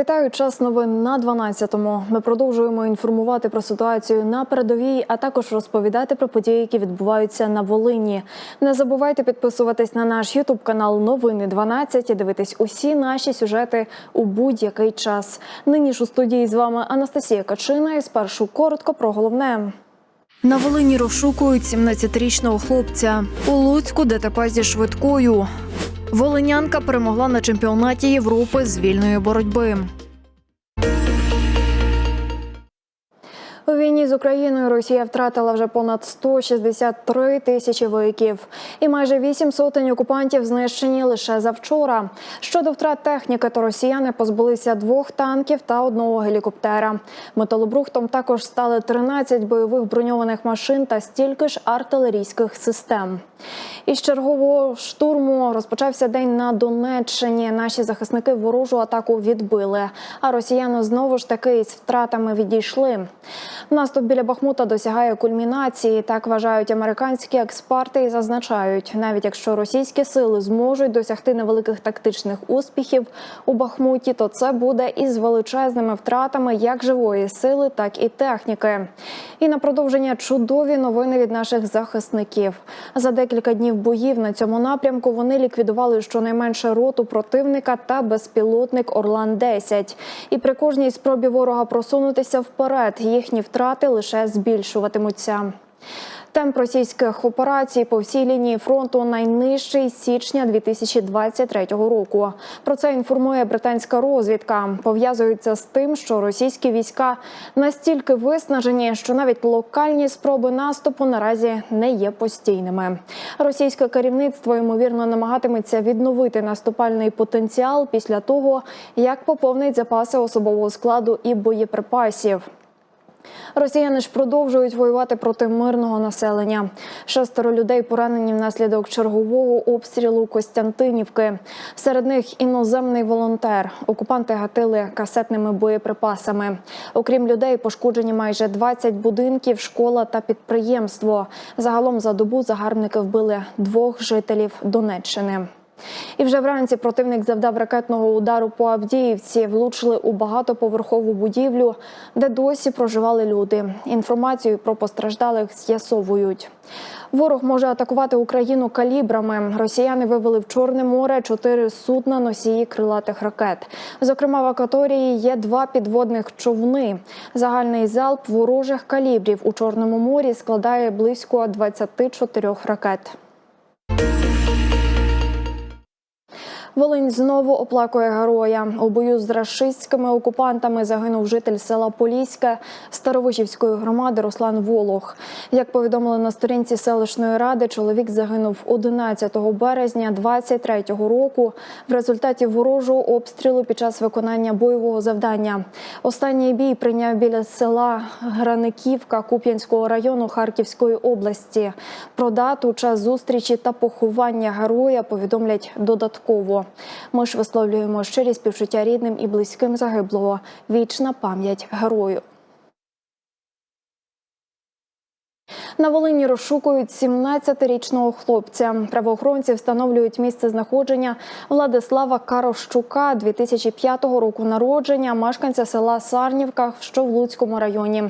Вітаю час новин на 12-му. Ми продовжуємо інформувати про ситуацію на передовій, а також розповідати про події, які відбуваються на Волині. Не забувайте підписуватись на наш Ютуб канал Новини 12 і дивитись усі наші сюжети у будь-який час. Нині ж у студії з вами Анастасія Качина. І спершу коротко про головне. На Волині розшукують 17-річного хлопця. У Луцьку ДТП зі швидкою. Волинянка перемогла на чемпіонаті Європи з вільної боротьби. У війні з Україною Росія втратила вже понад 163 тисячі вояків, і майже вісім сотень окупантів знищені лише завчора. Щодо втрат техніки, то росіяни позбулися двох танків та одного гелікоптера. Металобрухтом також стали 13 бойових броньованих машин та стільки ж артилерійських систем. Із чергового штурму розпочався день на Донеччині. Наші захисники ворожу атаку відбили, а росіяни знову ж таки із втратами відійшли. Наступ біля Бахмута досягає кульмінації. Так вважають американські експерти і зазначають, навіть якщо російські сили зможуть досягти невеликих тактичних успіхів у Бахмуті, то це буде із величезними втратами як живої сили, так і техніки. І на продовження чудові новини від наших захисників. За декілька днів боїв на цьому напрямку вони ліквідували щонайменше роту противника та безпілотник Орлан 10 І при кожній спробі ворога просунутися вперед їхні втрати лише збільшуватимуться. Темп російських операцій по всій лінії фронту найнижчий з січня 2023 року. Про це інформує британська розвідка. Пов'язується з тим, що російські війська настільки виснажені, що навіть локальні спроби наступу наразі не є постійними. Російське керівництво ймовірно намагатиметься відновити наступальний потенціал після того, як поповнить запаси особового складу і боєприпасів. Росіяни ж продовжують воювати проти мирного населення. Шестеро людей поранені внаслідок чергового обстрілу Костянтинівки. Серед них іноземний волонтер. Окупанти гатили касетними боєприпасами. Окрім людей, пошкоджені майже 20 будинків, школа та підприємство. Загалом за добу загарбники вбили двох жителів Донеччини. І вже вранці противник завдав ракетного удару по Авдіївці. Влучили у багатоповерхову будівлю, де досі проживали люди. Інформацію про постраждалих з'ясовують. Ворог може атакувати Україну калібрами. Росіяни вивели в Чорне море чотири судна носії крилатих ракет. Зокрема, в акваторії є два підводних човни. Загальний залп ворожих калібрів у Чорному морі складає близько 24 ракет. Волинь знову оплакує героя. У бою з рашистськими окупантами загинув житель села Поліське Старовижівської громади Руслан Волох. Як повідомили на сторінці селищної ради, чоловік загинув 11 березня 23-го року в результаті ворожого обстрілу під час виконання бойового завдання. Останній бій прийняв біля села Граниківка Куп'янського району Харківської області. Про дату, час зустрічі та поховання героя повідомлять додатково. Ми ж висловлюємо щирі співчуття рідним і близьким загиблого. Вічна пам'ять герою. На Волині розшукують 17-річного хлопця. Правоохоронці встановлюють місце знаходження Владислава Карощука 2005 року народження, мешканця села Сарнівка, що в Луцькому районі.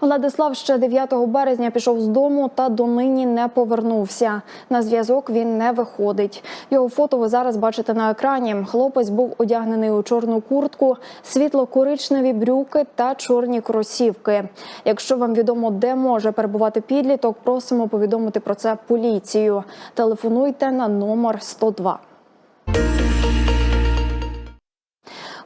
Владислав ще 9 березня пішов з дому та донині не повернувся. На зв'язок він не виходить. Його фото ви зараз бачите на екрані. Хлопець був одягнений у чорну куртку, світло-коричневі брюки та чорні кросівки. Якщо вам відомо, де може перебувати підліток, просимо повідомити про це поліцію. Телефонуйте на номер 102.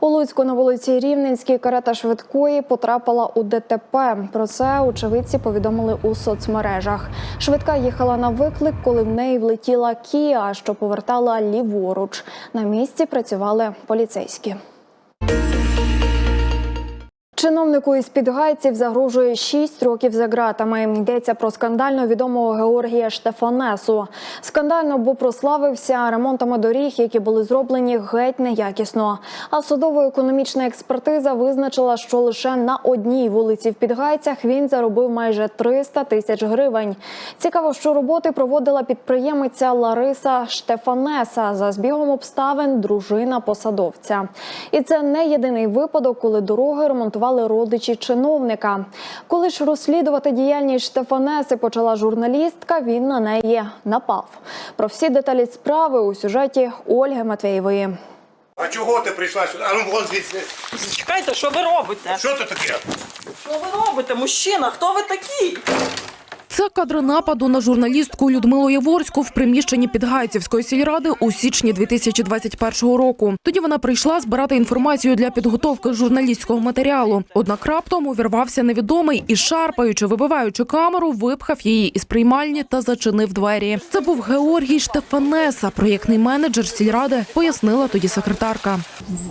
У Луцьку на вулиці Рівненській карета швидкої потрапила у ДТП. Про це очевидці повідомили у соцмережах. Швидка їхала на виклик, коли в неї влетіла Кія, що повертала ліворуч. На місці працювали поліцейські. Чиновнику із Підгайців загрожує 6 років за ґратами. Йдеться про скандально відомого Георгія Штефанесу. Скандально, бо прославився ремонтами доріг, які були зроблені геть неякісно. А судово-економічна експертиза визначила, що лише на одній вулиці в Підгайцях він заробив майже 300 тисяч гривень. Цікаво, що роботи проводила підприємиця Лариса Штефанеса за збігом обставин дружина посадовця. І це не єдиний випадок, коли дороги ремонтували родичі чиновника. Коли ж розслідувати діяльність Штефанеси почала журналістка, він на неї напав. Про всі деталі справи у сюжеті Ольги Матвєєвої. А чого ти прийшла сюди? А ну вон звідси. Чекайте, що ви робите? Що це таке? Що ви робите, мужчина? Хто ви такий? Це кадри нападу на журналістку Людмилу Яворську в приміщенні Підгайцівської сільради у січні 2021 року. Тоді вона прийшла збирати інформацію для підготовки журналістського матеріалу. Однак раптом увірвався невідомий і, шарпаючи, вибиваючи камеру, випхав її із приймальні та зачинив двері. Це був Георгій Штефанеса, проєктний менеджер сільради, пояснила тоді секретарка.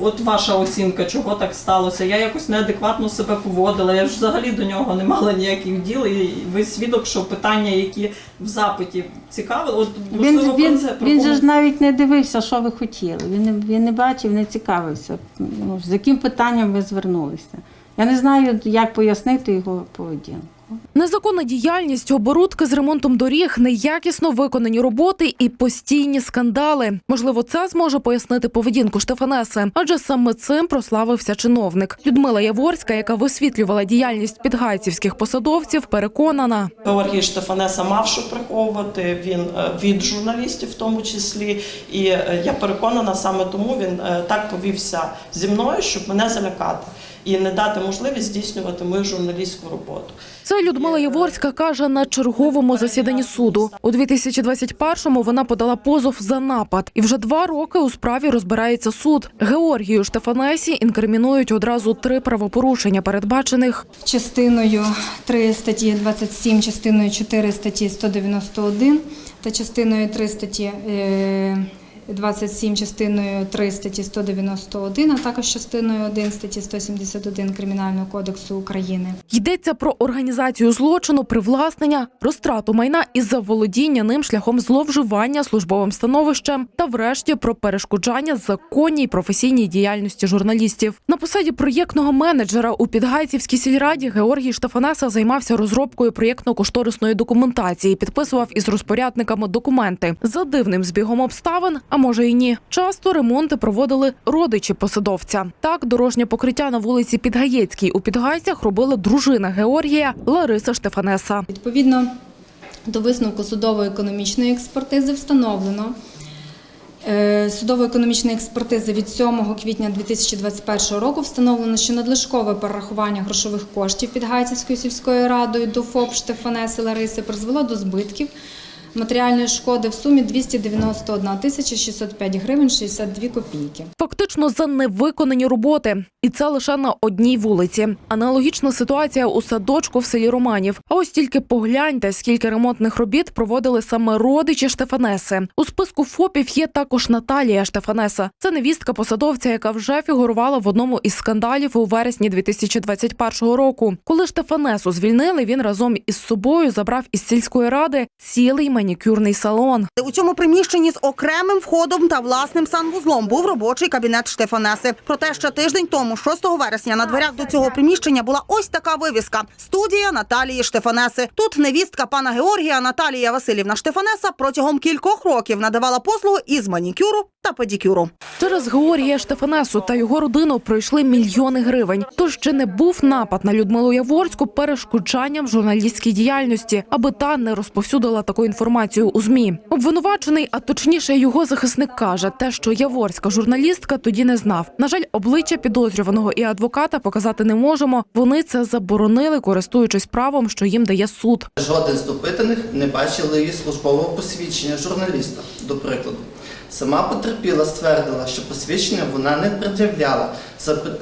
От ваша оцінка, чого так сталося. Я якось неадекватно себе поводила. Я ж взагалі до нього не мала ніяких діл. І ви свідок, що питання, які в запиті цікавили, от Він, можливо він, про це він же ж навіть не дивився, що ви хотіли. Він він не бачив, не цікавився. Ну, з яким питанням ви звернулися. Я не знаю, як пояснити його поведінку. Незаконна діяльність, оборудки з ремонтом доріг, неякісно виконані роботи і постійні скандали. Можливо, це зможе пояснити поведінку Штефанеси, адже саме цим прославився чиновник. Людмила Яворська, яка висвітлювала діяльність підгайцівських посадовців, переконана. Георгій Штефанеса мав що приховувати він е, від журналістів, в тому числі. І е, я переконана, саме тому він е, так повівся зі мною, щоб мене залякати і не дати можливість здійснювати мою журналістську роботу. Це Людмила Яворська каже на черговому засіданні суду. У 2021-му вона подала позов за напад, і вже два роки у справі розбирається суд. Георгію Штефанесі інкримінують одразу три правопорушення, передбачених частиною 3 статті 27, частиною 4 статті 191 та частиною 3 статті е, 27, частиною 3 статті 191, а також частиною 1 статті 171 Кримінального кодексу України. Йдеться про організацію злочину, привласнення, розтрату майна і заволодіння ним шляхом зловживання службовим становищем та, врешті, про перешкоджання законній професійній діяльності журналістів. На посаді проєктного менеджера у Підгайцівській сільраді Георгій Штефанеса займався розробкою проєктно-кошторисної документації, підписував із розпорядниками документи за дивним збігом обставин. А може і ні. Часто ремонти проводили родичі посадовця. Так, дорожнє покриття на вулиці Підгаєцькій у Підгайцях робила дружина Георгія Лариса Штефанеса. Відповідно до висновку судово-економічної експертизи встановлено. е, Судово-економічної експертизи від 7 квітня 2021 року встановлено, що надлишкове перерахування грошових коштів Підгайцівською сільською радою до ФОП Штефанеси Лариси призвело до збитків матеріальної шкоди в сумі 291 тисяча 605 гривень 62 копійки. Фактично за невиконані роботи, і це лише на одній вулиці. Аналогічна ситуація у садочку в селі Романів. А ось тільки погляньте, скільки ремонтних робіт проводили саме родичі Штефанеси. У списку ФОПів є також Наталія Штефанеса. Це невістка посадовця, яка вже фігурувала в одному із скандалів у вересні 2021 року. Коли Штефанесу звільнили, він разом із собою забрав із сільської ради цілий манікюрний салон. У цьому приміщенні з окремим входом та власним санвузлом був робочий кабінет Штефанеси. Проте ще тиждень тому, 6 вересня, на дверях до цього приміщення була ось така вивіска: студія Наталії Штефанеси. Тут невістка пана Георгія Наталія Васильівна Штефанеса протягом кількох років надавала послуги із манікюру та педикюру. Через Георгія Штефанесу та його родину пройшли мільйони гривень. Тож чи не був напад на Людмилу Яворську перешкоджанням журналістській діяльності, аби та не розповсюдила таку інформацію у змі. Обвинувачений, а точніше його захисник каже, те, що яворська журналістка тоді не знав. На жаль, обличчя підозрюваного і адвоката показати не можемо. Вони це заборонили, користуючись правом, що їм дає суд. Жоден з допитаних не бачили її службового посвідчення журналіста, до прикладу. Сама потерпіла ствердила, що посвідчення вона не пред'являла.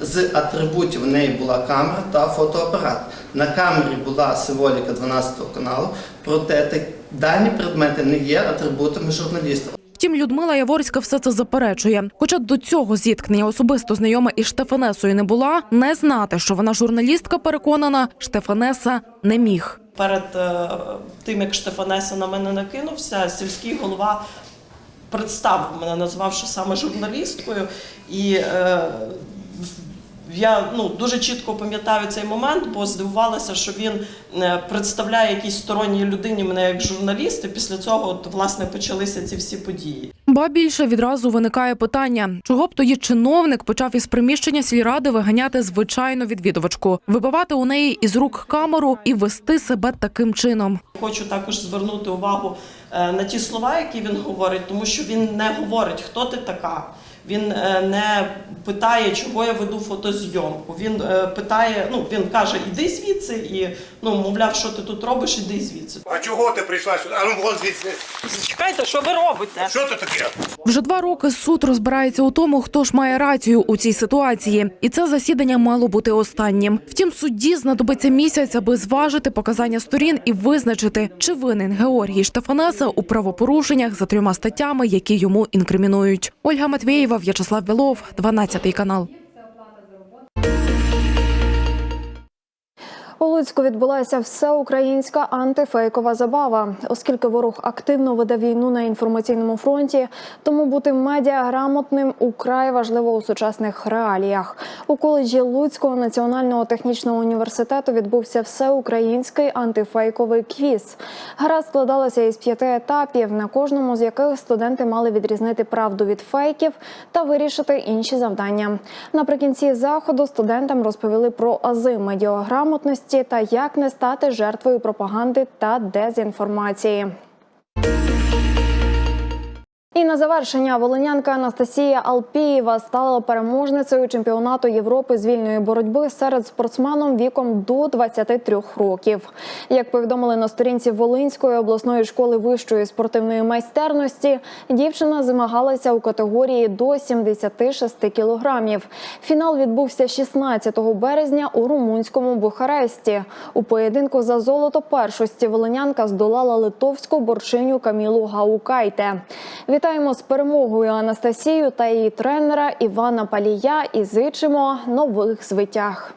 З атрибутів у неї була камера та фотоапарат. На камері була символіка 12 каналу, проте дані предмети не є атрибутами журналіста. Втім, Людмила Яворська все це заперечує. Хоча до цього зіткнення особисто знайома із Штефанесою не була, не знати, що вона журналістка, переконана, Штефанеса не міг. Перед е, тим, як Штефанеса на мене накинувся, сільський голова представив мене, назвавши саме журналісткою. І е, я ну, дуже чітко пам'ятаю цей момент, бо здивувалася, що він е, представляє якійсь сторонній людині мене як журналіст, і після цього от, власне почалися ці всі події. Ба більше відразу виникає питання, чого б тоді чиновник почав із приміщення сільради виганяти звичайну відвідувачку, вибивати у неї із рук камеру і вести себе таким чином. Хочу також звернути увагу е, на ті слова, які він говорить, тому що він не говорить, хто ти така. Він е, не питає, чого я веду фотозйомку. Він е, питає, ну він каже, іди звідси, і ну мовляв, що ти тут робиш, іди звідси. А чого ти прийшла сюди? А ну вон звідси. Чекайте, що ви робите? Що це таке? Вже два роки суд розбирається у тому, хто ж має рацію у цій ситуації, і це засідання мало бути останнім. Втім, судді знадобиться місяць, аби зважити показання сторін і визначити, чи винен Георгій Штефанеса у правопорушеннях за трьома статтями, які йому інкримінують. Ольга Матвєєва, В'ячеслав Білов, 12 канал. Луцьку відбулася всеукраїнська антифейкова забава, оскільки ворог активно веде війну на інформаційному фронті, тому бути медіаграмотним украй важливо у сучасних реаліях. У коледжі Луцького національного технічного університету відбувся всеукраїнський антифейковий квіз. Гра складалася із п'яти етапів, на кожному з яких студенти мали відрізнити правду від фейків та вирішити інші завдання. Наприкінці заходу студентам розповіли про ази медіаграмотності та як не стати жертвою пропаганди та дезінформації. І на завершення волинянка Анастасія Алпієва стала переможницею чемпіонату Європи з вільної боротьби серед спортсменом віком до 23 років. Як повідомили на сторінці Волинської обласної школи вищої спортивної майстерності, дівчина змагалася у категорії до 76 кілограмів. Фінал відбувся 16 березня у румунському Бухаресті. У поєдинку за золото першості волинянка здолала литовську борчиню Камілу Гаукайте. Вітаємо з перемогою Анастасію та її тренера Івана Палія і зичимо нових звитяг.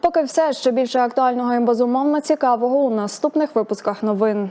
Поки все, що більше актуального і безумовно цікавого у наступних випусках новин.